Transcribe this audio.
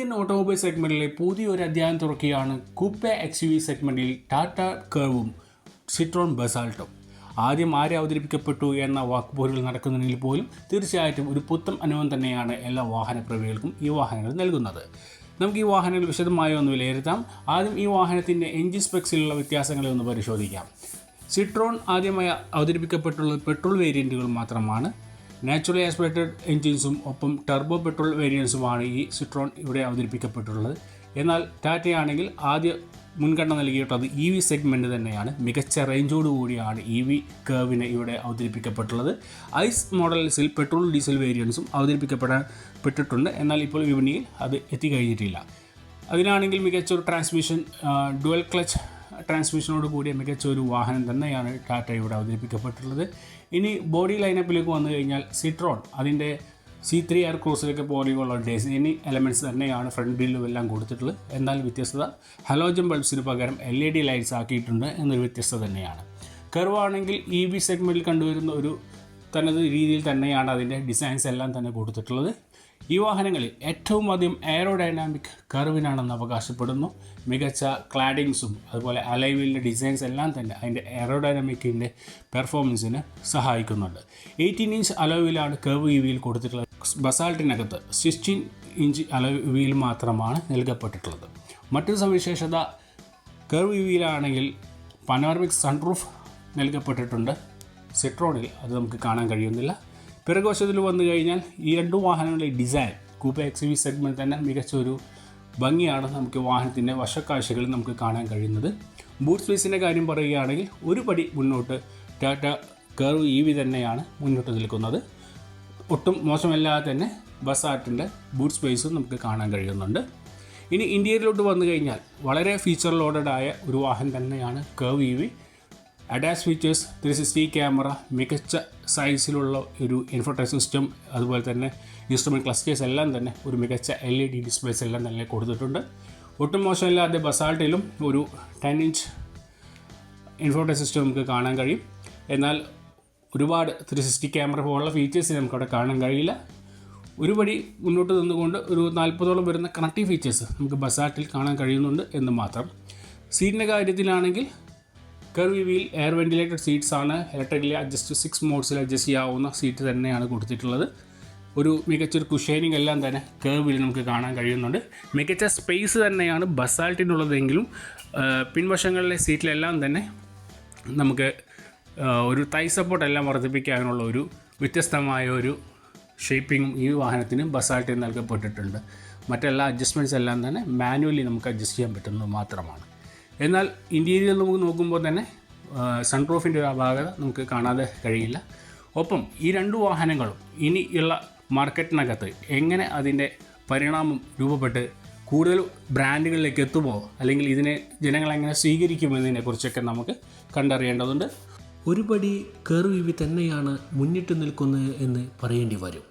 Indian automobile സെഗ്മെന്റിലെ പുതിയൊരു അധ്യായം തുറക്കുകയാണ് കുപ്പെ എക്സ് യു വി സെഗ്മെന്റിൽ ടാറ്റ കർവും സിട്രോൺ ബസാൾട്ടും. ആദ്യം ആരെ അവതരിപ്പിക്കപ്പെട്ടു എന്ന വാക്കുപോലുകൾ നടക്കുന്നതിൽ പോലും തീർച്ചയായിട്ടും ഒരു പുത്തൻ അനുഭവം തന്നെയാണ് എല്ലാ വാഹനപ്രേമികൾക്കും ഈ വാഹനങ്ങൾ നൽകുന്നത്. നമുക്ക് ഈ വാഹനങ്ങൾ വിശദമായി ഒന്ന് വിലയിരുത്താം. ആദ്യം ഈ വാഹനത്തിന്റെ എൻജിൻ സ്പെക്സിലുള്ള വ്യത്യാസങ്ങളെ ഒന്ന് പരിശോധിക്കാം. സിട്രോൺ ആദ്യമായി അവതരിപ്പിക്കപ്പെട്ടുള്ളത് പെട്രോൾ വേരിയന്റുകൾ മാത്രമാണ് നാച്ചുറലി ആസ്പിറേറ്റഡ് എൻജിൻസും ഒപ്പം ടർബോ പെട്രോൾ വേരിയൻസുമാണ് ഈ സിട്രോൺ ഇവിടെ അവതരിപ്പിക്കപ്പെട്ടിട്ടുള്ളത്. എന്നാൽ ടാറ്റയാണെങ്കിൽ ആദ്യ മുൻഗണന നൽകിയിട്ടുള്ളത് ഇ വി സെഗ്മെന്റ് തന്നെയാണ്. മികച്ച റേഞ്ചോടുകൂടിയാണ് ഇ വി കേവിനെ ഇവിടെ അവതരിപ്പിക്കപ്പെട്ടുള്ളത് ഐസ് മോഡൽസിൽ പെട്രോൾ ഡീസൽ വേരിയൻസും അവതരിപ്പിക്കപ്പെടാൻ പെട്ടിട്ടുണ്ട്. എന്നാൽ ഇപ്പോൾ വിപണിയിൽ അത് എത്തിക്കഴിഞ്ഞിട്ടില്ല. അതിനാണെങ്കിൽ മികച്ചൊരു ട്രാൻസ്മിഷൻ ഡുവൽ ക്ലച്ച് ട്രാൻസ്മിഷനോട് കൂടിയ മികച്ച ഒരു വാഹനം തന്നെയാണ് ടാറ്റ ഇവിടെ അവതരിപ്പിക്കപ്പെട്ടുള്ളത് ഇനി ബോഡി ലൈനപ്പിലേക്ക് വന്നു കഴിഞ്ഞാൽ സിട്രോൺ അതിന്റെ സി ത്രീ എയർ ക്രൂസിലൊക്കെ പോലെയുള്ള ഇനി എലമെന്റ്സ് തന്നെയാണ് ഫ്രണ്ട് ഗ്രില്ലും എല്ലാം കൊടുത്തിട്ടുള്ളത്. എന്നാൽ വ്യത്യസ്തത ഹലോജൻ ബൾബ്സിന് പകരം എൽ ഇ ഡി ലൈറ്റ്സ് ആക്കിയിട്ടുണ്ട് എന്നൊരു വ്യത്യസ്തത തന്നെയാണ്. കർവാണെങ്കിൽ ഇ വി സെഗ്മെന്റിൽ കണ്ടുവരുന്ന ഒരു തനത് രീതിയിൽ തന്നെയാണ് അതിന്റെ ഡിസൈൻസ് എല്ലാം തന്നെ കൊടുത്തിട്ടുള്ളത്. ഈ വാഹനങ്ങളിൽ ഏറ്റവും അധികം എയറോഡൈനാമിക് കർവിനാണെന്ന് അവകാശപ്പെടുന്നു. മികച്ച ക്ലാഡിങ്സും അതുപോലെ അലൈവിലിന്റെ ഡിസൈൻസ് എല്ലാം തന്നെ അതിന്റെ എയറോഡൈനാമിക്കിന്റെ പെർഫോമൻസിന് സഹായിക്കുന്നുണ്ട്. എയ്റ്റീൻ ഇഞ്ച് അലോവിലാണ് കർവ് ഇ വിയിൽ കൊടുത്തിട്ടുള്ളത്. ബസാൾട്ടിനകത്ത് സിക്സ്റ്റീൻ ഇഞ്ച് അലോവിയിൽ മാത്രമാണ് നൽകപ്പെട്ടിട്ടുള്ളത്. മറ്റൊരു സവിശേഷത കർവ് ഇ വിയിലാണെങ്കിൽ പനോറമിക് സൺറൂഫ് നൽകപ്പെട്ടിട്ടുണ്ട്. സിട്രോണിൽ അത് നമുക്ക് കാണാൻ കഴിയുന്നില്ല. പിറകുവശത്തിൽ വന്നു കഴിഞ്ഞാൽ ഈ രണ്ട് വാഹനങ്ങളുടെ design coupe X V segment തന്നെ മികച്ച ഒരു ഭംഗിയാണ് നമുക്ക് വാഹനത്തിന്റെ വശക്കാഴ്ചകളിൽ നമുക്ക് കാണാൻ കഴിയുന്നത്. ബൂട്ട് സ്പേസിന്റെ കാര്യം പറയുകയാണെങ്കിൽ ഒരു പടി മുന്നോട്ട് ടാറ്റ കർവ് ഇ വി തന്നെയാണ് മുന്നോട്ട് നിൽക്കുന്നത്. ഒട്ടും മോശമല്ലാതെ തന്നെ ബസ് ആർട്ടിന്റെ ബൂട്ട് സ്പേസും നമുക്ക് കാണാൻ കഴിയുന്നുണ്ട്. ഇനി ഇന്ത്യയിലോട്ട് വന്നു കഴിഞ്ഞാൽ വളരെ ഫീച്ചർ ലോഡഡ് ആയ ഒരു വാഹനം തന്നെയാണ് Curvv E V ADAS features three sixty camera മികച്ച സൈസിലുള്ള ഒരു ഇൻഫോട്ടൈ സിസ്റ്റം അതുപോലെ തന്നെ ഇൻസ്ട്രുമെന്റ് ക്ലസ്റ്റേഴ്സ് എല്ലാം തന്നെ ഒരു മികച്ച എൽ ഇ ഡി ഡിസ്പ്ലേസ് എല്ലാം തന്നെ കൊടുത്തിട്ടുണ്ട്. ഒട്ടും മോശമില്ലാതെ ബസാൾട്ടിലും ഒരു ടെൻ ഇഞ്ച് ഇൻഫോട്ടൈ സിസ്റ്റം നമുക്ക് കാണാൻ കഴിയും. എന്നാൽ ഒരുപാട് ത്രീ സിക്സ്റ്റി ക്യാമറ പോലുള്ള ഫീച്ചേഴ്സ് നമുക്കവിടെ കാണാൻ കഴിയില്ല. ഒരുപടി മുന്നോട്ട് നിന്നുകൊണ്ട് ഒരു നാൽപ്പതോളം വരുന്ന കണക്റ്റീവ് ഫീച്ചേഴ്സ് നമുക്ക് ബസാർട്ടിൽ കാണാൻ കഴിയുന്നുണ്ട് എന്ന് മാത്രം. സീറ്റിന്റെ കാര്യത്തിലാണെങ്കിൽ കർവ് വീൽ എയർ വെന്റിലേറ്റഡ് സീറ്റ്സ് ആണ്. ഇലക്ട്രിക്കലി അഡ്ജസ്റ്റ് സിക്സ് മോഡ്സിൽ അഡ്ജസ്റ്റ് ചെയ്യാവുന്ന സീറ്റ് തന്നെയാണ് കൊടുത്തിട്ടുള്ളത്. ഒരു മികച്ചൊരു കുഷേനിങ് എല്ലാം തന്നെ കേർവിൽ നമുക്ക് കാണാൻ കഴിയുന്നുണ്ട്. മികച്ച സ്പേസ് തന്നെയാണ് ബസാൾട്ടിനുള്ളതെങ്കിലും പിൻവശങ്ങളിലെ സീറ്റിലെല്ലാം തന്നെ നമുക്ക് ഒരു തൈ സപ്പോർട്ട് എല്ലാം വർദ്ധിപ്പിക്കാനുള്ള ഒരു വ്യത്യസ്തമായ ഒരു ഷേപ്പിങ്ങും ഈ വാഹനത്തിന് ബസാൾട്ടിൽ നൽകപ്പെട്ടിട്ടുണ്ട്. മറ്റെല്ലാ അഡ്ജസ്റ്റ്മെന്റ്സ് എല്ലാം തന്നെ മാനുവലി നമുക്ക് അഡ്ജസ്റ്റ് ചെയ്യാൻ പറ്റുന്നത് മാത്രമാണ്. എന്നാൽ ഇന്റീരിയർ നമുക്ക് നോക്കുമ്പോൾ തന്നെ സൺപ്രൂഫിന്റെ ഒരു അപാകത നമുക്ക് കാണാതെ കഴിയില്ല. ഒപ്പം ഈ രണ്ട് വാഹനങ്ങളും ഇനിയുള്ള മാർക്കറ്റിനകത്ത് എങ്ങനെ അതിന്റെ പരിണാമം രൂപപ്പെട്ട് കൂടുതൽ ബ്രാൻഡുകളിലേക്ക് എത്തുമോ അല്ലെങ്കിൽ ഇതിനെ ജനങ്ങൾ എങ്ങനെ സ്വീകരിക്കുമെന്നതിനെ കുറിച്ചൊക്കെ നമുക്ക് കണ്ടറിയേണ്ടതുണ്ട്. ഒരുപടി കേറുവിവി തന്നെയാണ് മുന്നിട്ട് നിൽക്കുന്നത് എന്ന് പറയേണ്ടി വരും.